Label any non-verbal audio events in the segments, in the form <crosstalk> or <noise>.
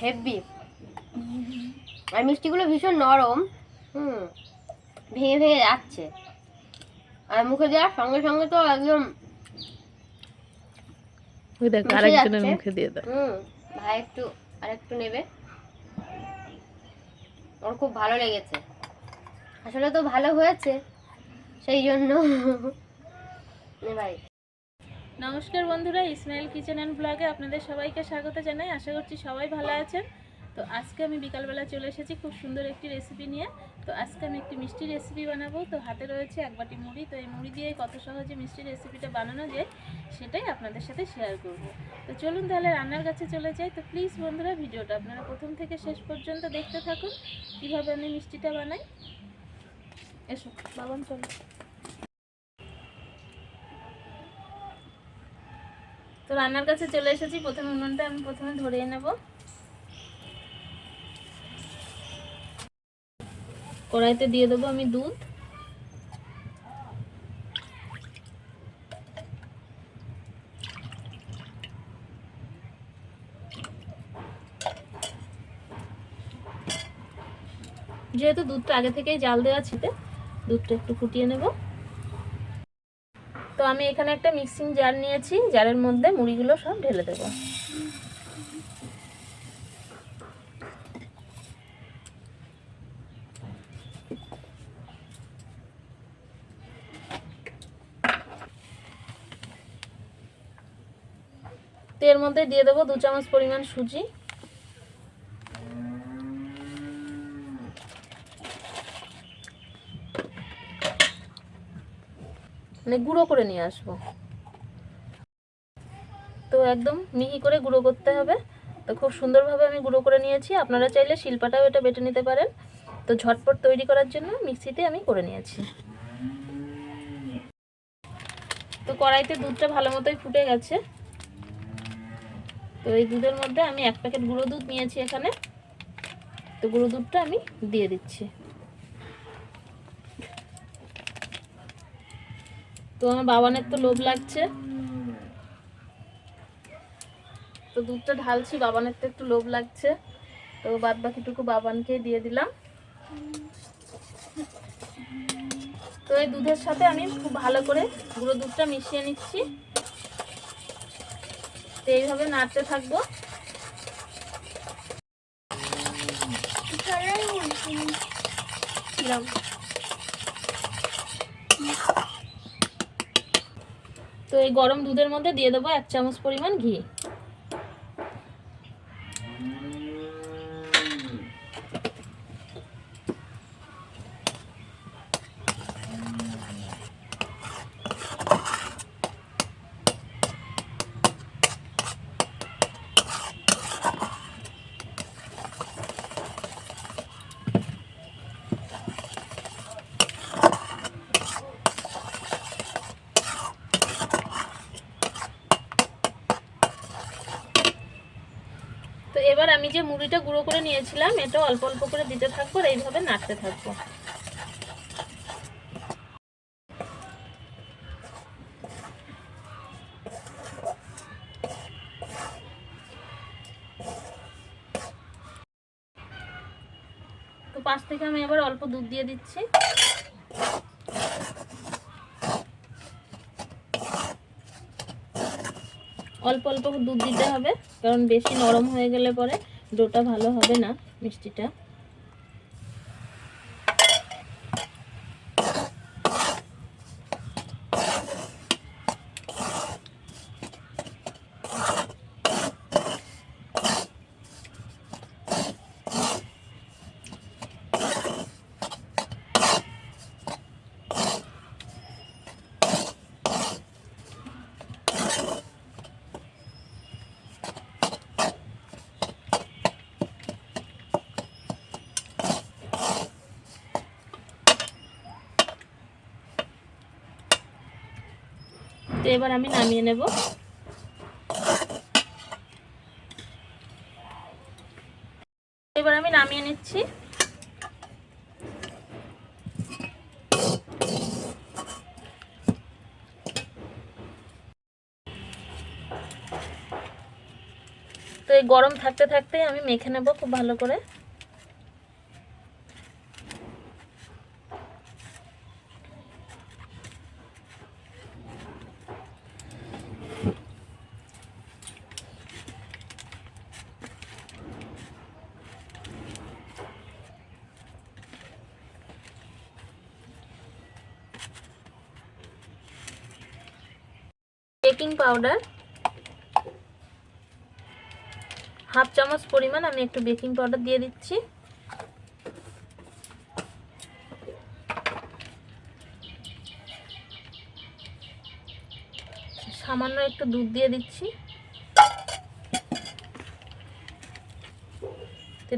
Heavy. আর মিষ্টিগুলো ভীষণ নরম হুম ভেঙে ভেঙে যাচ্ছে। আর মুখে দেওয়ার সঙ্গে সঙ্গে তো একদম আরেকজনের মুখে দিয়ে দাও হুম ভাই একটু আরেকটু নেবে। ওর খুব ভালো লেগেছে। আসলে তো ভালো হয়েছে সেই জন্য। নে ভাই। নমস্কার বন্ধুরা, ইসমাইল কিচেন অ্যান্ড ব্লগে আপনাদের সবাইকে স্বাগত জানাই। আশা করছি সবাই ভালো আছেন। তো আজকে আমি বিকালবেলা চলে এসেছি খুব সুন্দর একটি রেসিপি নিয়ে। তো আজকে আমি একটি মিষ্টি রেসিপি বানাবো। তো হাতে রয়েছে এক বাটি মুড়ি। তো এই মুড়ি দিয়ে কত সহজে মিষ্টি রেসিপিটা বানানো যায়, সেটাই আপনাদের সাথে শেয়ার করব। তো চলুন তাহলে রান্নার কাছে চলে যাই। তো প্লিজ বন্ধুরা, ভিডিওটা আপনারা প্রথম থেকে শেষ পর্যন্ত দেখতে থাকুন। কীভাবে আমি মিষ্টিটা বানাই? এসো, বাবান চলো। তো রান্নার কাছে চলে এসেছি। প্রথমে উনুনটা আমি প্রথমে ধরিয়ে নেব। কড়াইতে দিয়ে দেবো আমি দুধ। যেহেতু দুধটা আগে থেকেই জাল দেওয়া ছিল, দুধটা একটু ফুটিয়ে নেব। আমি এখানে একটা মিক্সিং জার নিয়েছি, জারের মধ্যে মুড়িগুলো সব ঢেলে দেবো। তো এর মধ্যে দিয়ে দেবো দু চামচ পরিমাণ সুজি। মানে গুঁড়ো করে নিয়ে আসব। তো একদম মিহি করে গুঁড়ো করতে হবে। তো খুব সুন্দরভাবে আমি গুঁড়ো করে নিয়েছি। আপনারা চাইলে শিল্পাটাও এটা বেটে নিতে পারেন। তো ঝটপট তৈরি করার জন্য মিক্সিতে আমি করে নিয়েছি। তো কড়াইতে দুধটা ভালো মতোই ফুটে গেছে। তো এই দুধের মধ্যে আমি এক প্যাকেট গুঁড়ো দুধ নিয়েছি এখানে। তো গুঁড়ো দুধটা আমি দিয়ে দিচ্ছি। তো আমার বাবানের তো লোভ লাগছে। তো দুধটা ঢালছি বাবানের তো একটু লোভ লাগছে। তো বাদ বাকিটুকু বাবানকে দিয়ে দিলাম। তো এই দুধের সাথে আমি খুব ভালো করে গুঁড়ো দুধটা মিশিয়ে নিচ্ছি। তো এইভাবে নাড়তে থাকব। তো এই গরম দুধের মধ্যে দিয়ে দেবো এক চামচ পরিমাণ ঘি তো এবার মুড়িটা গুঁড়ো করে নিয়েছিলাম, এটা অল্প অল্প করে দিতে থাকব আর এইভাবে নাড়তে থাকব। তো পাশ থেকে আমি এবার অল্প দুধ দিয়ে দিচ্ছি। অল্প অল্প দুধ দিতে হবে, কারণ বেশি নরম হয়ে গেলে পরে ডোটা ভালো হবে না মিষ্টিটা। এবার আমি নামিয়ে নেব। এবার আমি নামিয়ে নিচ্ছি। তো এই গরম থাকতে থাকতেই আমি মেখে নেব খুব ভালো করে। Baking powder. হাফ চামচ পরিমাণ আমি একটু বেকিং পাউডার দিয়ে দিচ্ছি। সামান্য একটু দুধ দিয়ে দিচ্ছি।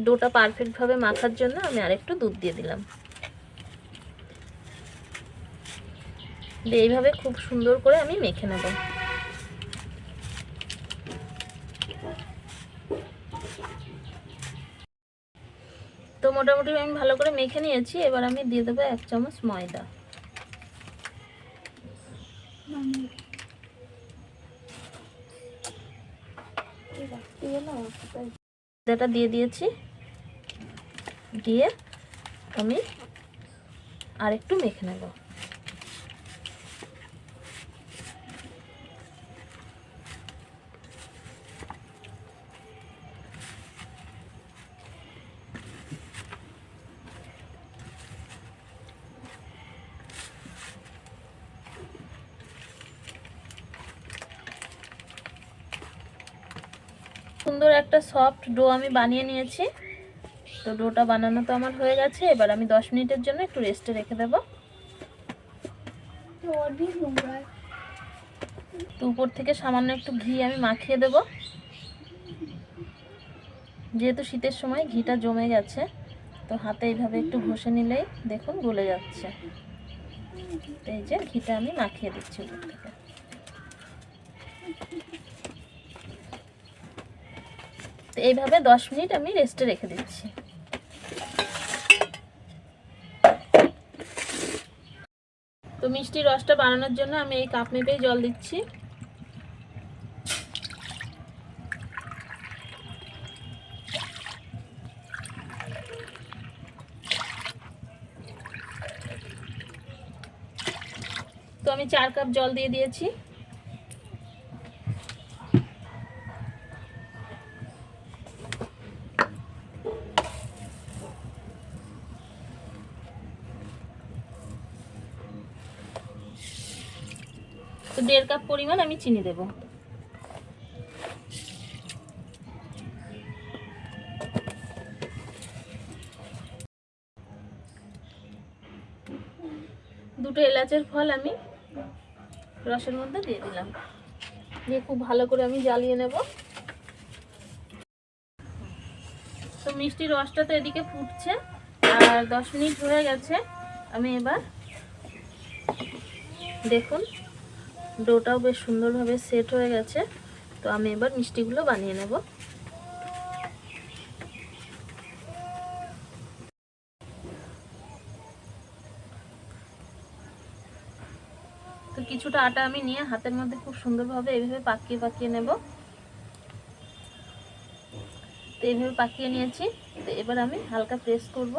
ডোটা পারফেক্টভাবে মাখার জন্য আমি আরেকটু দুধ দিয়ে দিলাম। এইভাবে খুব সুন্দর করে আমি মেখে নেব। তো মোটামুটি আমি ভালো করে মেখে নিয়েছি, এবার আমি দিয়ে দেবো এক চামচ ময়দা। ময়দাটা দিয়ে দিয়েছি, দিয়ে আমি আর একটু মেখে নেব। সুন্দর একটা সফট ডো আমি বানিয়ে নিয়েছি। তো ডোটা বানানো তো আমার হয়ে গেছে, এবার আমি দশ মিনিটের জন্য একটু রেস্টে রেখে দেবো। তো উপর থেকে সামান্য একটু ঘি আমি মাখিয়ে দেব। যেহেতু শীতের সময় ঘিটা জমে গেছে, তো হাতে এইভাবে একটু ঘষে নিলেই দেখুন গলে যাচ্ছে। এই যে ঘিটা আমি মাখিয়ে দিচ্ছি উপর থেকে। তো এইভাবে দশ মিনিট আমি রেস্টে রেখে দিচ্ছি। তো মিষ্টির রসটা বানানোর জন্য আমি এই কাপ মেপেই জল দিচ্ছি। তো আমি চার কাপ জল দিয়ে দিয়েছি তো দেড় কাপ পরিমাণ আমি চিনি দেব। দুটো এলাচের ফল আমি রসের মধ্যে দিয়ে দিলাম। দিয়ে খুব ভালো করে আমি জ্বালিয়ে নেব। তো মিষ্টি রসটা তো এদিকে ফুটছে, আর দশ মিনিট হয়ে গেছে। আমি এবার দেখুন ডোটাও বেশ সুন্দরভাবে সেট হয়ে গেছে। তো আমি এবার মিষ্টিগুলো বানিয়ে নেব। তো কিছুটা আটা আমি নিয়ে হাতের মধ্যে খুব সুন্দরভাবে এইভাবে পাকিয়ে পাকিয়ে নেব। তো এইভাবে পাকিয়ে নিয়েছি। তো এবার আমি হালকা প্রেস করব।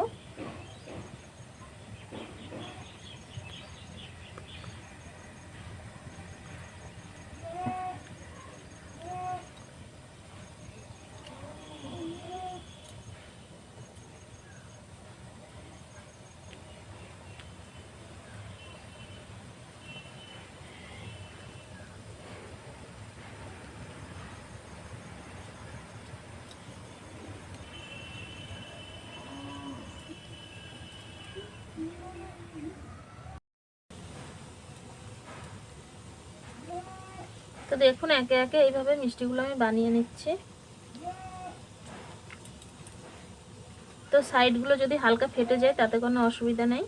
তো দেখুন, একে একে এইভাবে মিষ্টিগুলো আমি বানিয়ে নিচ্ছি। তো সাইডগুলো যদি হালকা ফেটে যায়, তাতে কোনো অসুবিধা নেই।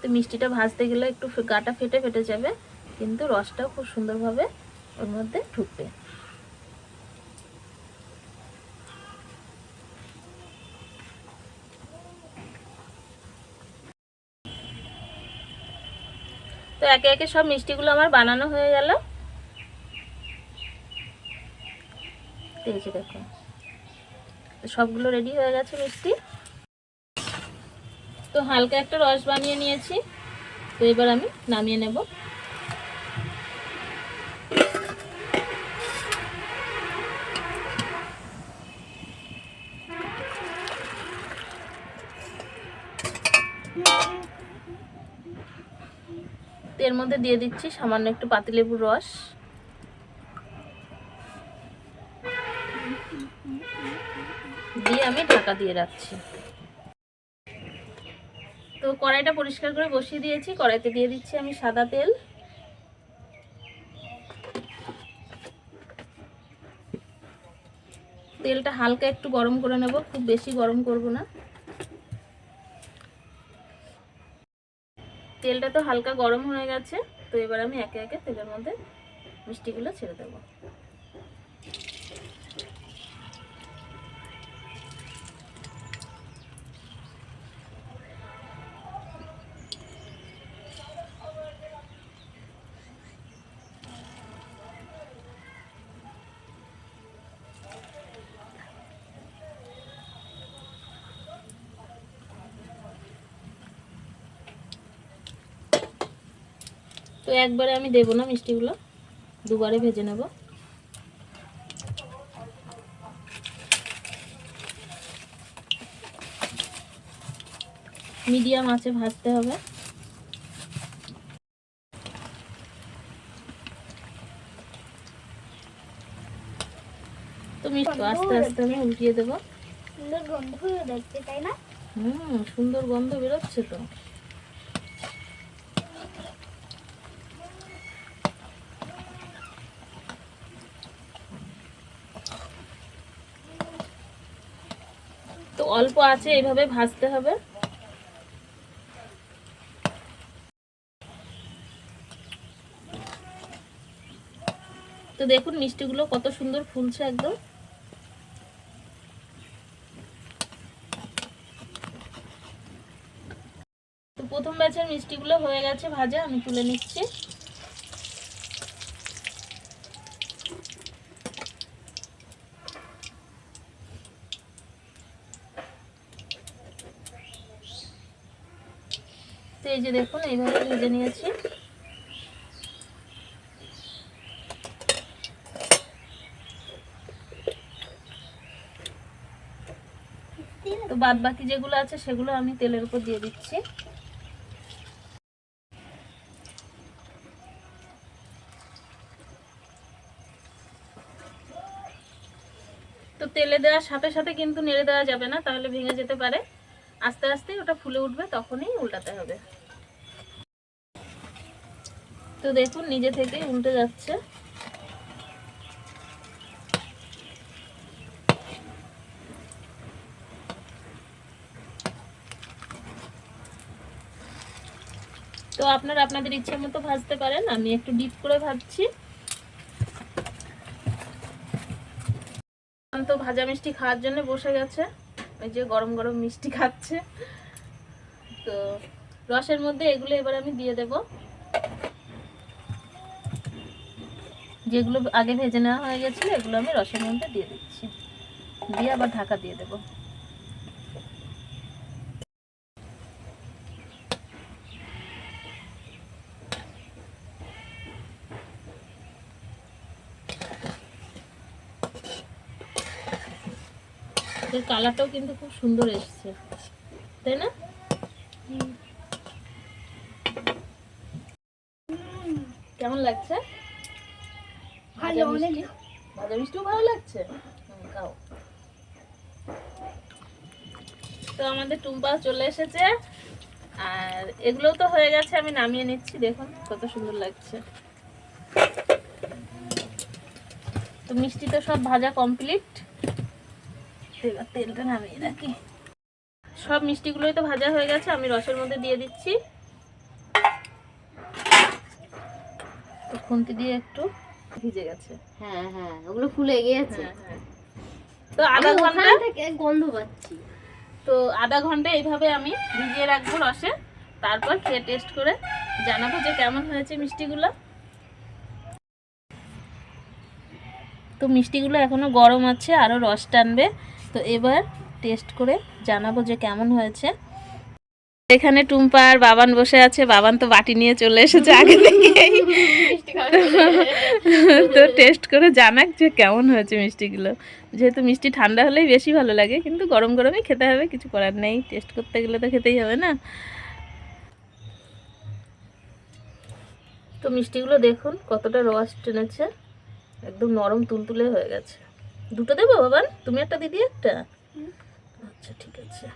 তো মিষ্টিটা ভাজতে গেলে একটু গাটা ফেটে ফেটে যাবে, কিন্তু রসটাও খুব সুন্দরভাবে ওর মধ্যে ঢুকবে। একে একে সব মিষ্টিগুলো আমার বানানো হয়ে গেল। তো দেখো। তো সবগুলো রেডি হয়ে গেছে মিষ্টি। তো হালকা একটা রস বানিয়ে নিয়েছি। তো এবার আমি নামিয়ে নেব। এর মধ্যে দিয়ে দিচ্ছি সামান্য একটু পাতিলেবুর রস। দিয়ে আমি ঢাকা দিয়ে রাখছি। তো কড়াইটা পরিষ্কার করে বসিয়ে দিয়েছি। কড়াইতে দিয়ে দিচ্ছি আমি সাদা তেল। তেলটা হালকা একটু গরম করে নেব, খুব বেশি গরম করব না। তেলটা তো হালকা গরম হয়ে গেছে, তো এবার আমি একে একে তেলের মধ্যে মিষ্টিগুলো ছেড়ে দেবো। তো একবারে আমি দেবো না মিষ্টিগুলো। দুবারে ভেজে নেব। মিডিয়াম আছে ভাজতে হবে। তো মিষ্টি আস্তে আস্তে আমি উল্টিয়ে দেবো। সুন্দর গন্ধ দেখতে তাই না? হুম সুন্দর গন্ধ বেরোচ্ছে তো। অল্প আছে এইভাবে ভাজতে হবে। তো দেখুন, মিষ্টিগুলো কত সুন্দর ফুলছে একদম। প্রথম ব্যাচের মিষ্টিগুলো হয়ে গেছে ভাজা, আমি তুলে নিচ্ছি। তো এই যে দেখুন, এইভাবে ভেজে নিয়েছি। তো বাদ বাকি যেগুলো আছে, সেগুলো আমি তেলের উপর দিয়ে দিচ্ছি। তো তেলে দেওয়ার সাথে সাথে কিন্তু নেড়ে দেওয়া যাবে না, তাহলে ভেঙে যেতে পারে। আস্তে আস্তে ওটা ফুলে উঠবে, তখনই উল্টাতে হবে। তো দেখুন, নিজে থেকেই উল্টে যাচ্ছে। তো আপনারা আপনাদের ইচ্ছে মতো ভাজতে পারেন, আমি একটু ডিপ করে ভাজছি। তো ভাজা মিষ্টি খাওয়ার জন্য বসে গেছে। ওই যে গরম গরম মিষ্টি খাচ্ছে। তো রসের মধ্যে এগুলো এবার আমি দিয়ে দেব। যেগুলো আগে ভেজে নেওয়া হয়ে গেছিল, এগুলো আমি রসের মধ্যে দিয়ে দিচ্ছি। দিয়ে আবার ঢাকা দিয়ে দেবো। কালারটাও কিন্তু খুব সুন্দর এসছে তাই না? কেমন লাগছে? ভাজা ভালো, অনেক মিষ্টি? ভাজা মিষ্টিও ভালো লাগছে। খাও। তো আমাদের টুম্পা চলে এসেছে। আর এগুলোও তো হয়ে গেছে আমি নামিয়ে নিচ্ছি দেখুন কত সুন্দর লাগছে। তো মিষ্টি তো সব ভাজা কমপ্লিট। এবার তেলটা নামিয়ে রাখি। সব মিষ্টিগুলোই তো ভাজা হয়ে গেছে আমি রসের মধ্যে দিয়ে দিচ্ছি। তো খুন্তি দিয়ে একটু ভিজে গেছে। হ্যাঁ হ্যাঁ ওগুলো ফুলে গিয়েছে। হ্যাঁ হ্যাঁ। তো আধা ঘণ্টা গন্ধ পাচ্ছি। তো আধা ঘণ্টা এইভাবে আমি ভিজিয়ে রাখব রসে। তারপর খেয়ে টেস্ট করে জানাব যে কেমন হয়েছে মিষ্টিগুলো। তো মিষ্টিগুলো এখনও গরম আছে আরও রস টানবে। তো এবার টেস্ট করে জানাব যে কেমন হয়েছে। এখানে টুম্পা আর বাবান বসে আছে, বাবান তো বাটি নিয়ে চলে এসেছে আগে থেকেই। তো টেস্ট করে জানাক যে কেমন হয়েছে মিষ্টিগুলো। যেহেতু মিষ্টি ঠান্ডা হলেই বেশি ভালো লাগে, কিন্তু গরম গরমই খেতে হবে, কিছু করার নেই। টেস্ট করতে গেলে তো খেতেই হবে না। তো মিষ্টিগুলো দেখুন কতটা রস টেনেছে, একদম নরম তুলতুলে হয়ে গেছে। দুটো দেবো বাবান? তুমি একটা দিদি একটা? আচ্ছা ঠিক আছে।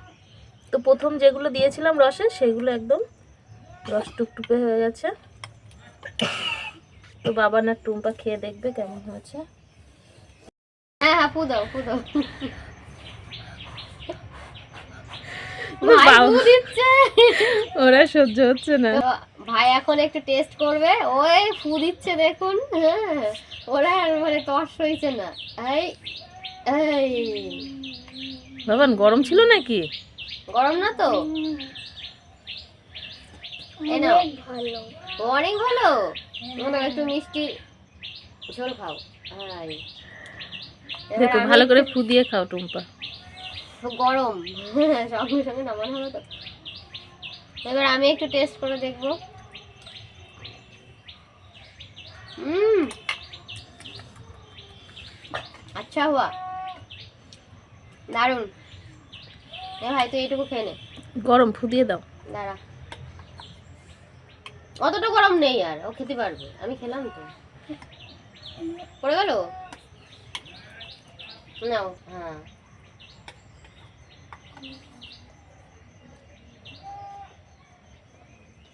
তো প্রথম যেগুলো দিয়েছিলাম রসে সেগুলো একদম রস টুকটুকে হয়ে গেছে। তো বাবা না টুম্পা খেয়ে দেখবে কেমন হয়েছে। হ্যাঁ হ্যাঁ ফু দাও ফু দাও। ওরা সহ্য হচ্ছে না। ভাই এখন একটু টেস্ট করবে। ওই ফু দিচ্ছে দেখুন। হ্যাঁ। ওরা আর মানে তর্স হয়েছে না। এই এই। বাবান গরম ছিল নাকি? গরম না তো? অনেক ভালো। অনেক ভালো? মনে হয় একটু মিষ্টি ঝোল খাও। দেখো আমি ভালো করে একটু- ফু দিয়ে খাও টুম্পা। খুব গরম। <laughs> সঙ্গে সঙ্গে নামানো হলো তো। এবার আমি একটু টেস্ট করে দেখব। হুম আচ্ছা হুয়া। দারুণ এ ভাই তুই এইটুকু খেয়ে নে। গরম ফু দিয়ে দাও। দাঁড়া। অতটা গরম নেই আর ও খেতে পারবে। আমি খেলাম তো। পড়ে গেল? নাও হ্যাঁ।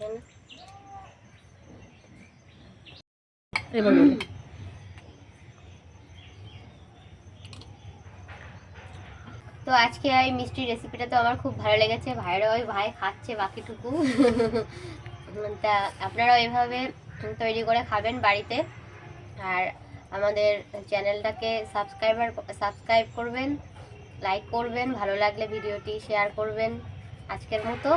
নে। এবার বলো। তো আজকে এই মিষ্টি রেসিপিটা তো আমার খুব ভালো লেগেছে। ভাইরা ওই ভাই খাচ্ছে বাকিটুকু। তা আপনারাও এভাবে তৈরি করে খাবেন বাড়িতে। আর আমাদের চ্যানেলটাকে সাবস্ক্রাইবার সাবস্ক্রাইব করবেন লাইক করবেন, ভালো লাগলে ভিডিওটি শেয়ার করবেন আজকের মতো।